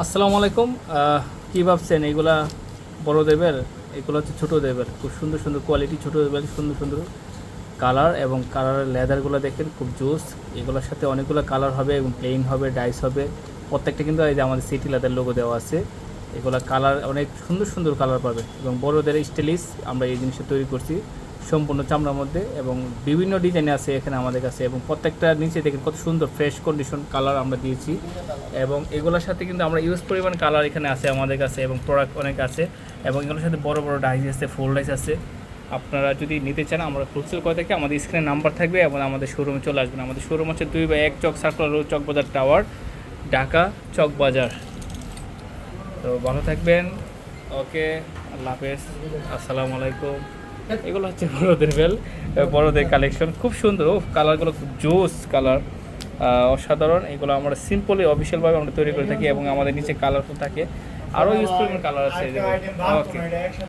আসসালামু আলাইকুম। কি ভাবছেন? এইগুলা বড় দেবের? এগুলো হচ্ছে ছোটো দেবের। খুব সুন্দর সুন্দর কোয়ালিটি ছোটো দেবের, সুন্দর সুন্দর কালার এবং কালারের লেদারগুলো দেখেন, খুব জোস এগুলোর সাথে অনেকগুলো কালার হবে এবং প্লেন হবে ডাইস হবে। প্রত্যেকটা কিন্তু এই যে আমাদের সিটি লেদার লোগো দেওয়া আছে। এগুলো কালার অনেক সুন্দর সুন্দর কালার পাবে এবং বড়দের স্টাইলিশ আমরা এই জিনিসটা তৈরি করছি। সম্পূর্ণ চামড়ার মধ্যে এবং বিভিন্ন ডিজাইন আছে এখানে আমাদের কাছে এবং প্রত্যেকটা নিচে দেখেন কত সুন্দর ফ্রেশ কন্ডিশন কালার আমরা দিয়েছি এবং এগুলোর সাথে কিন্তু আমরা ইউজ পরিমাণ কালার এখানে আছে আমাদের কাছে এবং প্রোডাক্ট অনেক আছে এবং এগুলোর সাথে বড় বড় ডাইস আছে ফুল ডাইস আছে। আপনারা যদি নিতে চান, আমরা হোলসেল করে থেকে। আমাদের স্ক্রিনে নাম্বার থাকবে এবং আমাদের শোরুমে চলে আসবেন। আমাদের শোরুম হচ্ছে দুই বা এক Chawk circular road Chawkbazar tower Dhaka Chawkbazar তো ভালো থাকবেন। ওকে, আল্লাহ হাফেজ। আসসালামু আলাইকুম। এগুলো হচ্ছে বড়দের বেল বড়দের কালেকশন খুব সুন্দর ও কালারগুলো খুব জোস কালার অসাধারণ। এগুলো আমরা সিম্পলি অফিসিয়ালভাবে আমরা তৈরি করে থাকি এবং আমাদের নিচে কালারফুল থাকে। আরও ইউজফুল কালার আছে ওকে